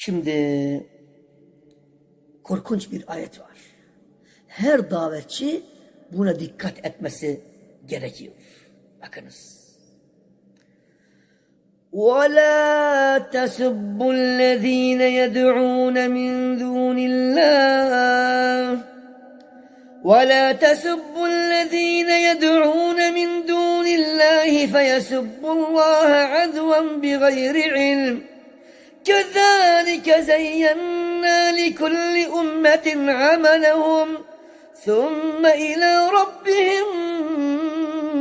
Şimdi korkunç bir ayet var. Her davetçi buna dikkat etmesi gerekiyor. Bakınız. ولا تسبوا الذين يدعون من دون الله ولا تسبوا الذين يدعون من دون الله فيسبوا الله عدوا بغير علم كذلك زينا لكل أمة عملهم ثم إلى ربهم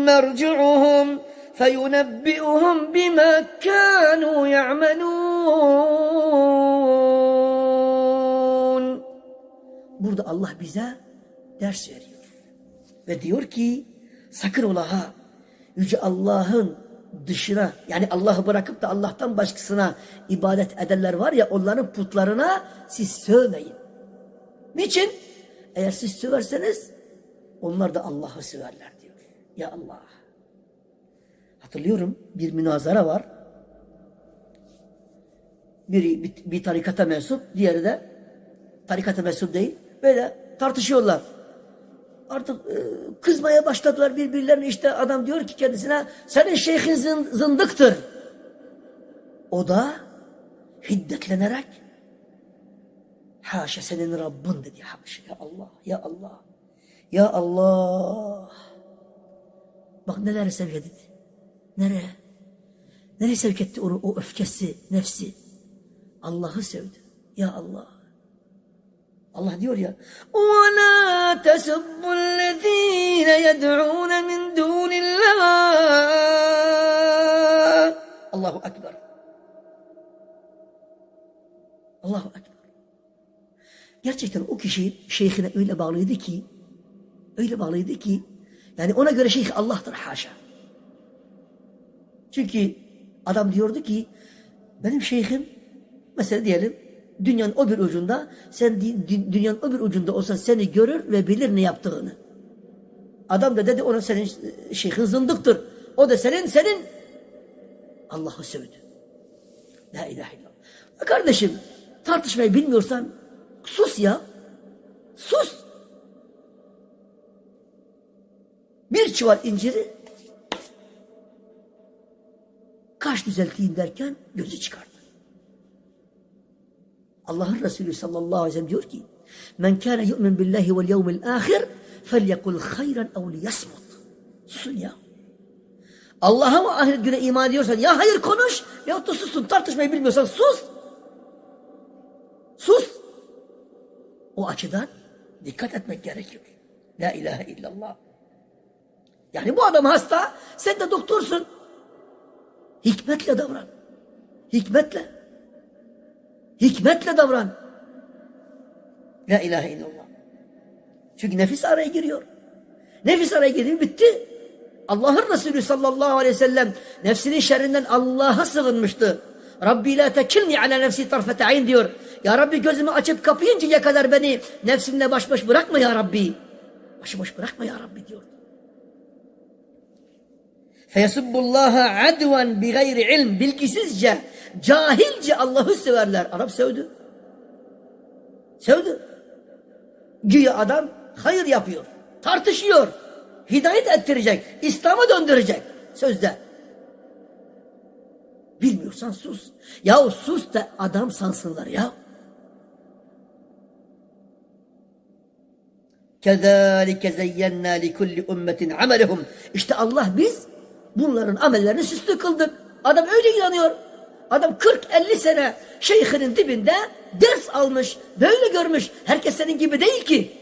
مرجعهم فينبئهم بما كانوا يعملون Burada Allah bize ders veriyor. Ve diyor ki sakın ola ha Yüce Allah'ın dışına yani Allah'ı bırakıp da Allah'tan başkasına ibadet ederler var ya onların putlarına siz sövmeyin. Niçin? Eğer siz söverseniz onlar da Allah'ı söverler diyor. Ya Allah. Hatırlıyorum bir münazara var. Biri bir, bir tarikata mensup, diğeri de tarikata mensup değil. Böyle tartışıyorlar. Artık e, kızmaya başladılar birbirlerine. İşte adam diyor ki kendisine senin şeyhin zın, zındıktır. O da hiddetlenerek haşa senin Rabbin dedi. Haşa ya Allah ya Allah ya Allah. Bak neler sevk etti. Nereye? Nereye sevk etti onu, o öfkesi, nefsi? Allah'ı sevdi. Ya Allah. Allah diyor ya وَلَا تَسُبُّوا الَّذ۪ينَ يَدْعُونَ مِنْ دُونِ اللّٰهِ Allahu Ekber. Allahu Ekber. Gerçekten o kişi şeyhine öyle bağlıydı ki öyle bağlıydı ki yani ona göre şeyh Allah'tır haşa. Çünkü adam diyordu ki benim şeyhim mesela diyelim dünyanın o bir ucunda sen dünyanın o bir ucunda olsa seni görür ve bilir ne yaptığını. Adam da dedi ona senin şeyhin zındıktır. O da senin senin Allah'ı sövdü. La ilahe illallah. Kardeşim tartışmayı bilmiyorsan sus ya. Sus. Bir çuval inciri kaş düzelteyim derken gözü çıkardı. Allah'ın Resulü sallallahu aleyhi ve sellem diyor ki Men kâne yu'min billahi vel yevmil ahir felyekul hayran ev liyasmut. Susun ya. Allah'a ve ahiret güne iman ediyorsan ya hayır konuş ya da susun tartışmayı bilmiyorsan sus. Sus. O açıdan dikkat etmek gerekiyor. La ilahe illallah. Yani bu adam hasta, sen de doktorsun. Hikmetle davran. Hikmetle. Hikmetle davran. La ilahe illallah. Çünkü nefis araya giriyor. Nefis araya giriyor bitti. Allah'ın Resulü sallallahu aleyhi ve sellem nefsinin şerrinden Allah'a sığınmıştı. Rabbi la tekilni ala nefsi tarfete ayn diyor. Ya Rabbi gözümü açıp kapayıncaya kadar beni nefsimle baş baş bırakma ya Rabbi. Baş baş bırakma ya Rabbi diyordu. Feyesubbullaha advan bi gayri ilm. Bilgisizce, cahilce Allah'ı severler. Arap sevdi. Sevdi. Güya adam hayır yapıyor. Tartışıyor. Hidayet ettirecek. İslam'a döndürecek. Sözde. Bilmiyorsan sus. Yahu sus da adam sansınlar ya. كَذَٰلِكَ زَيَّنَّا لِكُلِّ اُمَّةٍ عَمَلَهُمْ İşte Allah biz bunların amellerini süslü kıldık. Adam öyle inanıyor. Adam 40-50 sene şeyhinin dibinde ders almış. Böyle görmüş. Herkes senin gibi değil ki.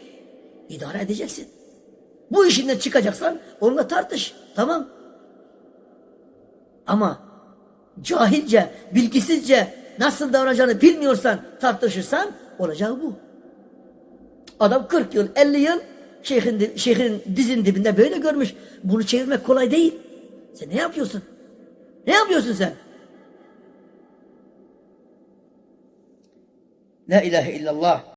İdare edeceksin. Bu işinden çıkacaksan onunla tartış. Tamam. Ama cahilce, bilgisizce nasıl davranacağını bilmiyorsan tartışırsan olacağı bu. Adam 40 yıl, 50 yıl şeyhin, şeyhin dizin dibinde böyle görmüş. Bunu çevirmek kolay değil. Sen ne yapıyorsun? Ne yapıyorsun sen? La ilahe illallah.